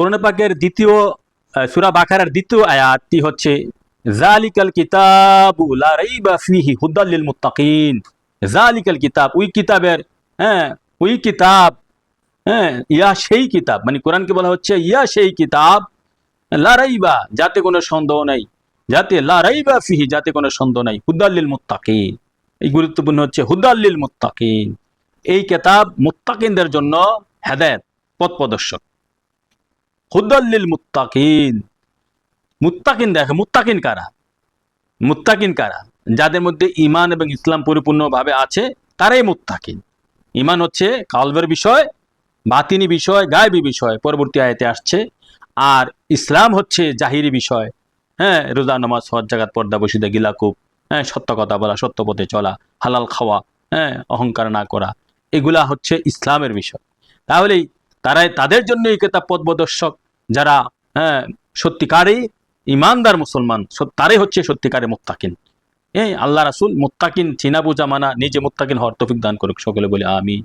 কোরআন পাকের দ্বিতীয় সূরা বাকারার দ্বিতীয় আয়াতটি হচ্ছে, জালিকাল কিতাবু লা রাইবা ফিহি হুদাল লিল মুত্তাকিন। জালিকাল কিতাব, ওই কিতাবের হ্যাঁ ওই কিতাব হ্যাঁ ইয়া সেই কিতাব মানে কোরআনকে বলা হচ্ছে ইয়া সেই কিতাব লারাইবা যাতে কোনো সন্দেহ নাই, যাতে লারাইবা ফিহি, যাতে কোনো সন্দেহ নাই হুদাল্লিল মুত্তাকিন। এই গুরুত্বপূর্ণ হচ্ছে হুদাল্লিল মুত্তাকিন। এই কিতাব মুত্তাকিনদের জন্য হেদায়েত, পথ প্রদর্শক। হুদাল্লিল মুত্তাকিন। মুত্তাকিন দেখে, মুত্তাকিন কারা? মুত্তাকিন কারা? যাদের মধ্যে ইমান এবং ইসলাম পরিপূর্ণভাবে আছে, তারাই মুত্তাকিন। ইমান হচ্ছে কালবের বিষয়, বাতিনি বিষয়, গায়েবী বিষয়, পরবর্তী আয়তে আসছে। আর ইসলাম হচ্ছে জাহিরি বিষয়। হ্যাঁ রোজা, নামাজ, হজ জাগাত পর্দা, বসিদা গিলাকুপ হ্যাঁ সত্য কথা বলা, সত্য পথে চলা, হালাল খাওয়া হ্যাঁ অহংকার না করা, এগুলা হচ্ছে ইসলামের বিষয়। তাহলেই তারাই তাদের জন্য এই কেতাব পথপ্রদর্শক। যারা হ্যাঁ সত্যিকারই ইমানদার মুসলমান তারাই হচ্ছে সত্যিকারে মোত্তাকিন। এই আল্লাহ রাসুল মোত্তাকিন, চিনা বুঝা মানা, নিজে মোত্তাকিন হওয়ার তফিক দান করুক, সকলে বলে আমি